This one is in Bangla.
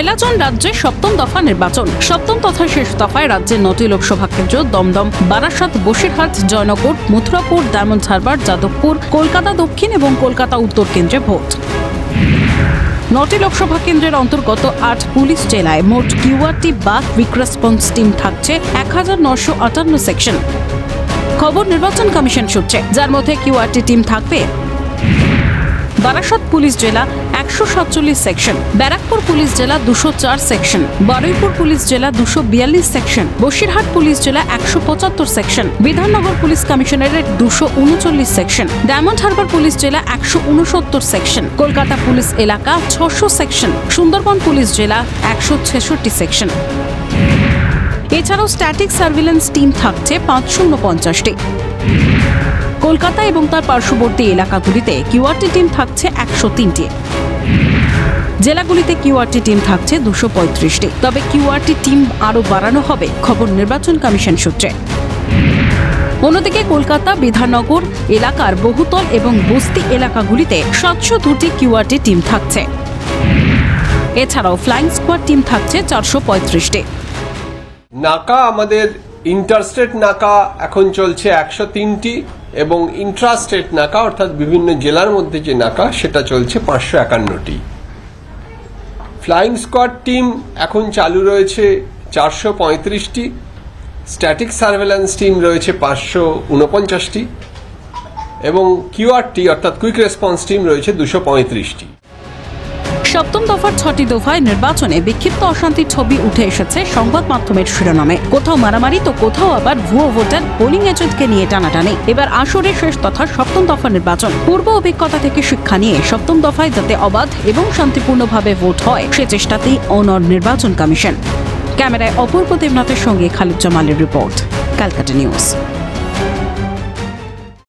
পয়লা জন রাজ্যে সপ্তম দফা নির্বাচন। সপ্তম তথা শেষ দফায় রাজ্যের নটি লোকসভা কেন্দ্র দমদম, বারাসাত, বসিরহাট, জয়নগর, মথুরাপুর, ডায়মন্ড হারবার, যাদবপুর, কলকাতা দক্ষিণ এবং কলকাতা উত্তর কেন্দ্রে ভোট। নটি লোকসভা কেন্দ্রের অন্তর্গত আট পুলিশ জেলায় মোট কিউআরটি বা কুইক রেসপন্স টিম থাকছে এক হাজার নশো আটান্ন সেকশন। খবর নির্বাচন কমিশন সূত্রে, যার মধ্যে কিউআরটি টিম থাকবে বারাসত পুলিশ জেলা একশো সাতচল্লিশ সেকশন ব্যারাকপুর পুলিশ জেলা দুশো চার সেকশন বারুইপুর পুলিশ জেলা দুশো বিয়াল্লিশ সেকশন বসিরহাট পুলিশ জেলা একশো পঁচাত্তর সেকশন বিধাননগর পুলিশ কমিশনারেট দুশো উনচল্লিশ সেকশন ডায়মন্ড হারবার পুলিশ জেলা একশো উনসত্তর সেকশন কলকাতা পুলিশ এলাকা ছশো সেকশন সুন্দরবন পুলিশ জেলা একশো ছেষট্টি সেকশন এছাড়াও স্ট্যাটিক সার্ভিলেন্স টিম থাকছে পাঁচ শূন্য উনপঞ্চাশটি কলকাতা এবং তার পার্শ্ববর্তী এলাকাগুলিতে কিউআরটি টিম থাকছে একশো তিনটি। জেলাগুলিতে কিউআরটি টিম থাকছে দুশো পঁয়ত্রিশটি। তবে কিউআরটি টিম আরও বাড়ানো হবে, খবর নির্বাচন কমিশন সূত্রে। অন্যদিকে কলকাতা, বিধাননগর এলাকার বহুতল এবং বস্তি এলাকাগুলিতে সাতশো দুটি কিউআরটি টিম থাকছে। এছাড়াও ফ্লাইং স্কোয়াড টিম থাকছে চারশো পঁয়ত্রিশটি। নাকা আমাদের ইন্টারস্টেট নাকা এখন চলছে একশো তিনটি। এবং ইন্ট্রাস্টেট নাকা, অর্থাৎ বিভিন্ন জেলার মধ্যে যে নাকা, সেটা চলছে পাঁচশো একান্নটি। ফ্লাইং স্কোয়াড টিম এখন চালু রয়েছে চারশো পঁয়ত্রিশটি। স্ট্যাটিক সার্ভেলেন্স টিম রয়েছে পাঁচশো উনপঞ্চাশটি। এবং কিউআরটি অর্থাৎ কুইক রেসপন্স টিম রয়েছে দুশো পঁয়ত্রিশটি। সপ্তম দফার ছটি দফায় নির্বাচনে বিক্ষিপ্ত অশান্তির ছবি উঠে এসেছে সংবাদ মাধ্যমের শিরোনামে। কোথাও মারামারি, তো কোথাও আবার ভুয়ো ভোটার পোলিং এজেন্টকে নিয়ে টানাটানি। এবার আসরের শেষ তথা সপ্তম দফা নির্বাচন। পূর্ব অভিজ্ঞতা থেকে শিক্ষা নিয়ে সপ্তম দফায় যাতে অবাধ এবং শান্তিপূর্ণভাবে ভোট হয়, সে চেষ্টাতেই অনর নির্বাচন কমিশন। ক্যামেরায় অপূর্ব দেবনাথের সঙ্গে খালিদ জামালের রিপোর্ট, ক্যালকাটা নিউজ।